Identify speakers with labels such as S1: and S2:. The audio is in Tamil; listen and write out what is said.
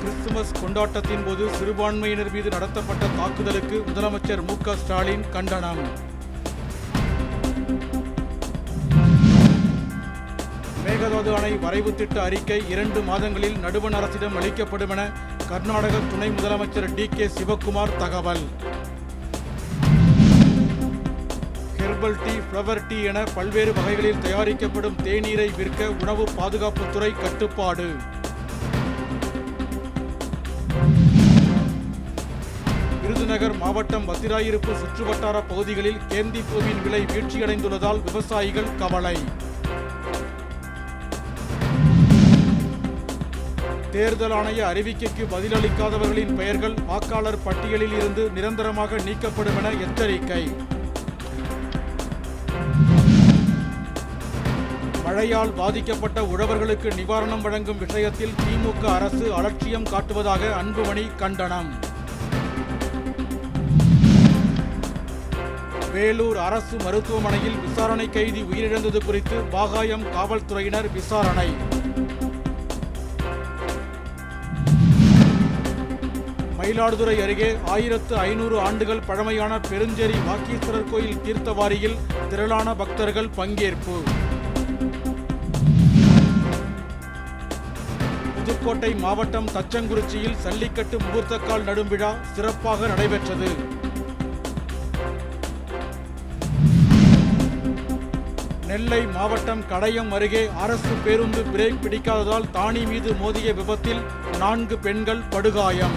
S1: கிறிஸ்துமஸ் கொண்டாட்டத்தின் போது சிறுபான்மையினர் மீது நடத்தப்பட்ட தாக்குதலுக்கு முதலமைச்சர் மு க ஸ்டாலின் கண்டனம். மேகதாது அணை வரைவு திட்ட அறிக்கை இரண்டு மாதங்களில் நடுவண் அரசிடம் அளிக்கப்படும் என கர்நாடக துணை முதலமைச்சர் டி கே சிவக்குமார் தகவல். ஹெர்பல் டீ ஃப்ளவர் டீ என பல்வேறு வகைகளில் தயாரிக்கப்படும் தேநீரை விற்க உணவு பாதுகாப்புத்துறை கட்டுப்பாடு. விருதுநகர் மாவட்டம் வத்திராயிருப்பு சுற்றுவட்டார பகுதிகளில் கேந்தி பூவின் விலை வீழ்ச்சியடைந்துள்ளதால் விவசாயிகள் கவலை. தேர்தல் ஆணைய அறிவிக்கைக்கு பதிலளிக்காதவர்களின் பெயர்கள் வாக்காளர் பட்டியலில் இருந்து நிரந்தரமாக நீக்கப்படும் என எச்சரிக்கை. மழையால் பாதிக்கப்பட்ட உழவர்களுக்கு நிவாரணம் வழங்கும் விஷயத்தில் திமுக அரசு அலட்சியம் காட்டுவதாக அன்புமணி கண்டனம். வேலூர் அரசு மருத்துவமனையில் விசாரணை கைதி உயிரிழந்தது குறித்து பாகாயம் காவல்துறையினர் விசாரணை. மயிலாடுதுறை அருகே ஆயிரத்து ஐநூறு ஆண்டுகள் பழமையான பெருஞ்சேரி வாக்கீஸ்வரர் கோயில் தீர்த்தவாரியில் திரளான பக்தர்கள் பங்கேற்பு. புதுக்கோட்டை மாவட்டம் தச்சங்குறிச்சியில் சல்லிக்கட்டு முகூர்த்தக்கால் நடும் விழா சிறப்பாக நடைபெற்றது. நெல்லை மாவட்டம் கடையம் அருகே அரசு பேருந்து பிரேக் பிடிக்காததால் தானி மீது மோதிய விபத்தில் நான்கு பெண்கள் படுகாயம்.